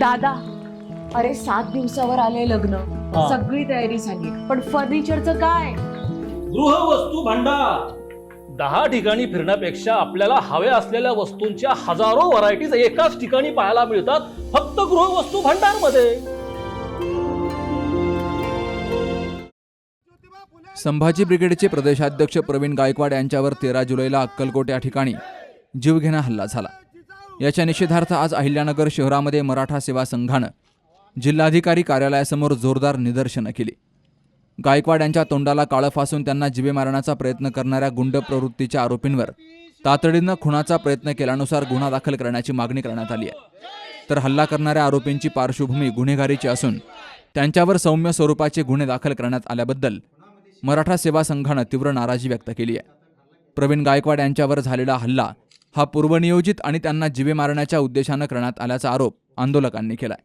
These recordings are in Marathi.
दादा अरे सात दिवसावर आले लग्न. हा. सगळी तयारी झाली. पण फर्निचरचं काय? गृहवस्तू भांडार. दहा ठिकाणी फिरण्यापेक्षा आपल्याला हव्या असलेल्या वस्तूंच्या हजारो व्हरायटीज एकाच ठिकाणी पाहायला मिळतात फक्त गृहवस्तू भांडारमध्ये संभाजी ब्रिगेडचे प्रदेशाध्यक्ष प्रवीण गायकवाड यांच्यावर तेरा जुलैला अक्कलकोट या ठिकाणी जीवघेणा हल्ला झाला. याच्या निषेधार्थ आज अहिल्यानगर शहरामध्ये मराठा सेवा संघानं जिल्हाधिकारी कार्यालयासमोर जोरदार निदर्शनं केली. गायकवाड यांच्या तोंडाला काळं फासून त्यांना जिवे मारण्याचा प्रयत्न करणाऱ्या गुंड प्रवृत्तीच्या आरोपींवर तातडीनं खुनाचा प्रयत्न केल्यानुसार गुन्हा दाखल करण्याची मागणी करण्यात आली आहे. तर हल्ला करणाऱ्या आरोपींची पार्श्वभूमी गुन्हेगारीची असून त्यांच्यावर सौम्य स्वरूपाचे गुन्हे दाखल करण्यात आल्याबद्दल मराठा सेवा संघानं तीव्र नाराजी व्यक्त केली आहे. प्रवीण गायकवाड यांच्यावर झालेला हल्ला हा पूर्वनियोजित आणि त्यांना जीवे मारण्याच्या उद्देशानं करण्यात आल्याचा आरोप आंदोलकांनी केलाय.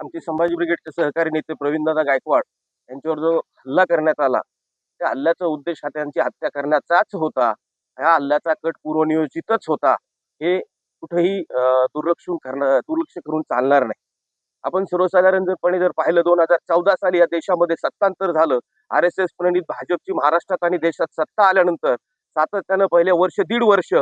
आमचे संभाजी ब्रिगेडचे सहकारी नेते प्रवीणदादा गायकवाड यांच्यावर जो हल्ला करण्यात आला त्या हल्ल्याचा उद्देश हा त्यांची हत्या करण्याचाच होता. ह्या हल्ल्याचा कट पूर्वनियोजितच होता. हे कुठेही अं, दुर्लक्ष करणं दुर्लक्ष करून चालणार नाही. आपण सर्वसाधारणपणे जर पाहिलं दोन हजार चौदा साली या देशामध्ये सत्तांतर झालं. आर एस एस प्रणित भाजपची महाराष्ट्रात आणि देशात सत्ता आल्यानंतर सातत्यानं पहिले वर्ष दीड वर्ष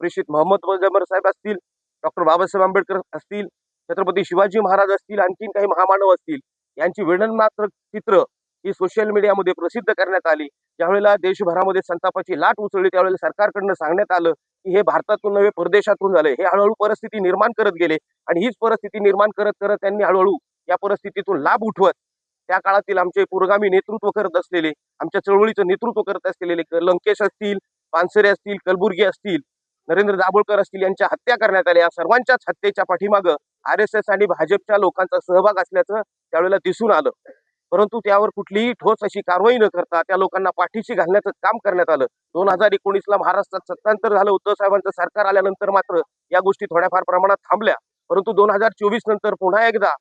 प्रेषित मोहम्मद मुजम्मर साहेब असतील डॉक्टर बाबासाहेब आंबेडकर असतील छत्रपती शिवाजी महाराज असतील आणखीन काही महामानव असतील यांची विडनमात्र चित्र ही सोशल मीडियामध्ये प्रसिद्ध करण्यात आली. ज्यावेळेला देशभरामध्ये संतापाची लाट उचलली त्यावेळेला सरकारकडनं सांगण्यात आलं की हे भारतातून नव्हे परदेशातून झाले हे हळूहळू परिस्थिती निर्माण करत गेले आणि हीच परिस्थिती निर्माण करत करत त्यांनी हळूहळू या परिस्थितीतून लाभ उठवत. त्या काळातील आमचे पुरोगामी नेतृत्व करत असलेले आमच्या चळवळीचं नेतृत्व करत असलेले लंकेश असतील पानसरे असतील कलबुर्गी असतील नरेंद्र दाभोळकर असतील यांच्या हत्या करण्यात आल्या. या सर्वांच्याच हत्येच्या पाठीमागं आर एस एस आणि भाजपच्या लोकांचा सहभाग असल्याचं त्यावेळेला दिसून आलं. परंतु त्यावर कुठलीही ठोस अशी कारवाई न करता त्या लोकांना पाठीशी घालण्याचं काम करण्यात आलं. दोन हजार एकोणीसला महाराष्ट्रात सत्तांतर झालं उद्धव साहेबांचं सरकार आल्यानंतर मात्र या गोष्टी थोड्याफार प्रमाणात थांबल्या. परंतु दोन हजार चोवीस नंतर पुन्हा एकदा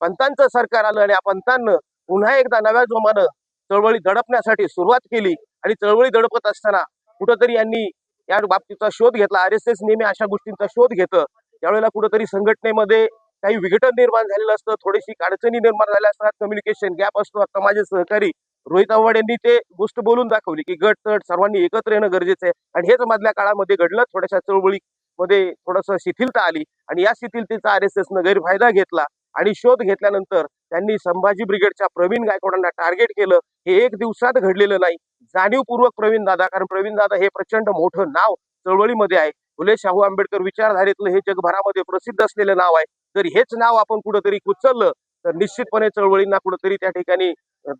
पंतांचं सरकार आलं आणि या पंतांनं पुन्हा एकदा नव्या जोमानं चळवळी दडपण्यासाठी सुरुवात केली आणि चळवळी दडपत असताना कुठंतरी यांनी या बाबतीचा शोध घेतला. आर एस एस नेहमी अशा गोष्टींचा शोध घेतं. त्यावेळेला कुठंतरी संघटनेमध्ये काही विघटन निर्माण झालेलं असतं थोडीशी अडचणी निर्माण झाल्या असतात कम्युनिकेशन गॅप असतो. आता माझे सहकारी रोहित आव्हाड यांनी ते गोष्ट बोलून दाखवली की गट तट सर्वांनी एकत्र येणं गरजेचं आहे. आणि हेच मधल्या काळामध्ये घडलं थोड्याशा चळवळीमध्ये थोडस शिथिलता आली आणि या शिथिलतेचा आर एस एसनं गैरफायदा घेतला आणि शोध घेतल्यानंतर त्यांनी संभाजी ब्रिगेडच्या प्रवीण गायकवाडांना टार्गेट केलं. हे एक दिवसात घडलेलं नाही. जाणीवपूर्वक प्रवीण दादा कारण प्रवीण दादा हे प्रचंड मोठं नाव चळवळीमध्ये आहे. फुले शाहू आंबेडकर विचारधारेतलं हे जगभरामध्ये प्रसिद्ध असलेलं नाव आहे. तर हेच नाव आपण कुठंतरी कुचललं तर निश्चितपणे चळवळींना कुठंतरी त्या ठिकाणी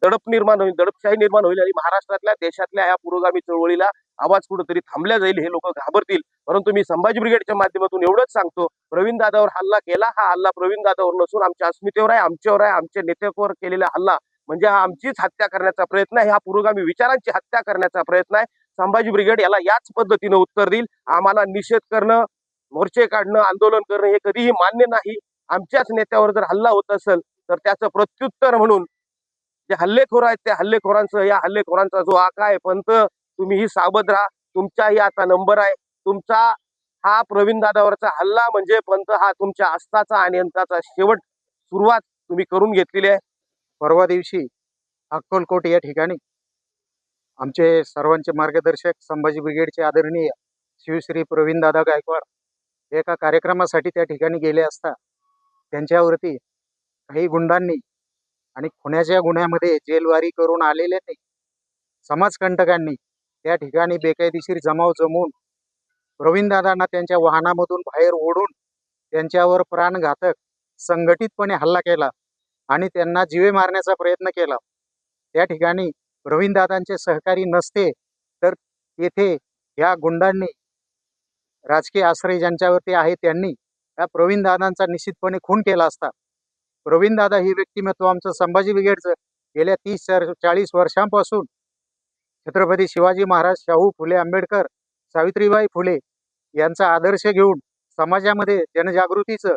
दडप निर्माण होईल दडपशाही निर्माण होईल आणि महाराष्ट्रातल्या देशातल्या या पुरोगामी चळवळीला आवाज कुठंतरी थांबल्या जाईल हे लोक घाबरतील. परंतु मी संभाजी ब्रिगेडच्या माध्यमातून एवढंच सांगतो प्रवीण दादावर हल्ला केला हा हल्ला प्रवीण दादावर नसून आमच्या अस्मितेवर आहे आमच्यावर आहे आमच्या नेत्यावर केलेला हल्ला. म्हणजे हा आमचीच हत्या करण्याचा प्रयत्न आहे हा पुरोगामी विचारांची हत्या करण्याचा प्रयत्न आहे. संभाजी ब्रिगेड याला याच पद्धतीनं उत्तर देईल. आम्हाला निषेध करणं मोर्चे काढणं आंदोलन करणं हे कधीही मान्य नाही. आमच्याच नेत्यावर जर हल्ला होत असेल तर त्याचं प्रत्युत्तर म्हणून जे हल्लेखोर आहेत त्या हल्लेखोरांचं या हल्लेखोरांचा जो आका आहे पंत तुम्हीही सावध राहा. तुमचाही आता नंबर आहे. तुमचा हा प्रवीण दादावरचा हल्ला म्हणजे पंत हा तुमच्या अस्ताचा आणि अंताचा शेवट सुरुवात तुम्ही करून घेतलेली आहे. परवा दिवशी अक्कलकोट या ठिकाणी आमचे सर्वांचे मार्गदर्शक संभाजी ब्रिगेडचे आदरणीय शिवश्री प्रवीणदादा गायकवाड एका कार्यक्रमासाठी त्या ठिकाणी गेले असता त्यांच्यावरती काही गुंडांनी आणि खुण्याच्या गुन्ह्यामध्ये जेलवारी करून आलेल्यांनी समाजकंटकांनी त्या ठिकाणी बेकायदेशीर जमाव जमवून प्रवीणदादांना त्यांच्या वाहनामधून बाहेर ओढून त्यांच्यावर प्राणघातक संघटितपणे हल्ला केला आणि त्यांना जीवे मारण्याचा प्रयत्न केला. त्या ठिकाणी प्रवीणदादांचे सहकारी नसते तर येथे ह्या गुंडांनी राजकीय आश्रय ज्यांच्यावरती आहे त्यांनी या प्रवीणदादांचा निश्चितपणे खून केला असता. प्रवीणदादा ही व्यक्तिमत्व आमचं संभाजी ब्रिगेडचं गेल्या तीस चार चाळीस वर्षांपासून छत्रपती शिवाजी महाराज शाहू फुले आंबेडकर सावित्रीबाई फुले यांचा आदर्श घेऊन समाजामध्ये जनजागृतीचं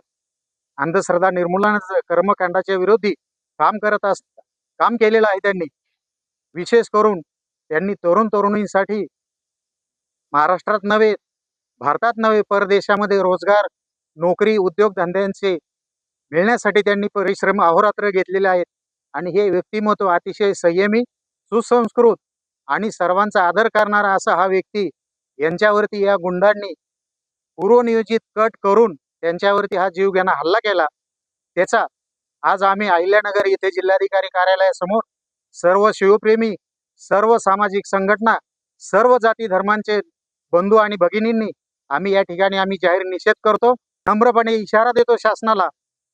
अंधश्रद्धा निर्मूलनाचं कर्मकांडाच्या विरोधी काम करत असता काम केलेलं आहे त्यांनी. विशेष करून त्यांनी तरुण तरुणींसाठी महाराष्ट्रात नव्हे भारतात नव्हे परदेशामध्ये रोजगार नोकरी उद्योगधंद्यांचे मिळण्यासाठी त्यांनी परिश्रम अहोरात्र घेतलेले आहेत. आणि हे व्यक्तिमत्व अतिशय संयमी सुसंस्कृत आणि सर्वांचा आदर करणारा असा हा व्यक्ती यांच्यावरती या गुंडांनी पूर्वनियोजित कट करून त्यांच्यावरती हा जीवघेणा हल्ला केला. त्याचा आज आम्ही अहिल्यानगर येथे जिल्हाधिकारी कार्यालयासमोर सर्व शिवप्रेमी सर्व सामाजिक संघटना सर्व जाती धर्मांचे बंधू आणि भगिनींनी आम्ही या ठिकाणी आम्ही जाहीर निषेध करतो. नम्रपणे इशारा देतो शासनाला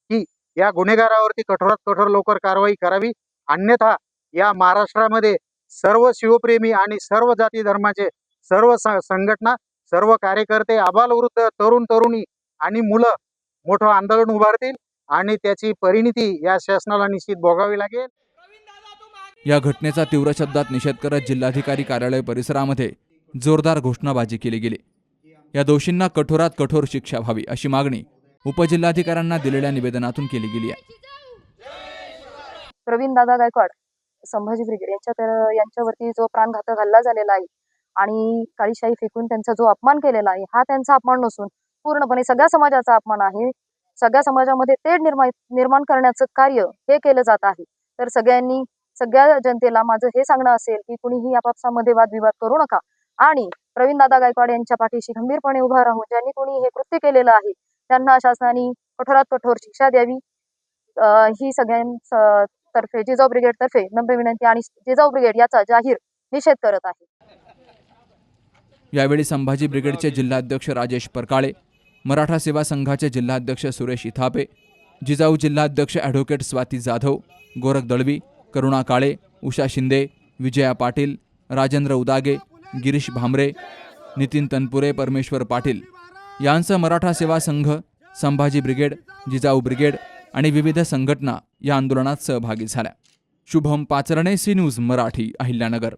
की या गुन्हेगारावरती कठोरात कठोर लवकर कारवाई करावी. अन्यथा या महाराष्ट्रामध्ये सर्व शिवप्रेमी आणि सर्व जाती धर्माचे सर्व संघटना सर्व कार्यकर्ते आबालवृद्ध तरुण तरुणी आणि मुलं मोठं आंदोलन उभारतील आणि त्याची परिणिती या शासनाला निश्चित भोगावी लागेल. या घटनेचा तीव्र शब्दात निषेध करत जिल्हाधिकारी कार्यालय परिसरामध्ये जोरदार घोषणाबाजी केली गेली. या दोषींना कठोरात कठोर शिक्षा व्हावी अशी मागणी उपजिल्हाधिकाऱ्यांना दिलेल्या निवेदनातून केली गेली आहे. प्रवीण दादा गायकवाड संभाजी ब्रिगेड यांच्या तर यांच्यावरती जो प्राणघातक हल्ला झालेला आहे आणि काळीशाही फेकून त्यांचा जो अपमान केलेला आहे हा त्यांचा अपमान नसून पूर्णपणे सगळ्या समाजाचा अपमान आहे. सगळ्या समाजामध्ये तेढ निर्माण निर्माण करण्याचं कार्य हे केलं जात आहे. तर सगळ्यांनी सगळ्या जनतेला माझं हे सांगणं असेल की कुणीही आपापसामध्ये वादविवाद करू नका. आणि प्रवीण दादा गायकवाड यांच्या पाठीशी गंभीरपणे उभा राहून ज्यांनी कोणी हे कृत्य केलेलं आहे त्यांना शासनाने कठोरात कठोर शिक्षा द्यावी. ही सगळ्यां तर्फे जिजाऊ ब्रिगेड तर्फे नम्र विनंती आणि जिजाऊ ब्रिगेड याचा जाहीर निषेध करत आहे. यावेळी संभाजी ब्रिगेडचे जिल्हाध्यक्ष राजेश परकाळे मराठा सेवा संघाचे जिल्हाध्यक्ष सुरेश इथापे जिजाऊ जिल्हाध्यक्ष ॲडव्होकेट स्वाती जाधव गोरख दळवी करुणा काळे उषा शिंदे विजया पाटील राजेंद्र उदागे गिरीश भामरे नितीन तनपुरे परमेश्वर पाटील. यांसह मराठा सेवा संघ संभाजी ब्रिगेड जिजाऊ ब्रिगेड आणि विविध संघटना या आंदोलनात सहभागी झाल्या. Shubham Pacharne C News Marathi Ahilyanagar.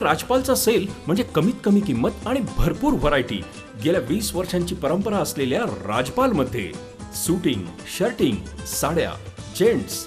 राजपालचा sale म्हणजे कमीत कमी किंमत आणि भरपूर व्हरायटी गेल्या वीस वर्षांची परंपरा असलेल्या राजपालमध्ये सुटिंग शर्टिंग साड्या जेंट्स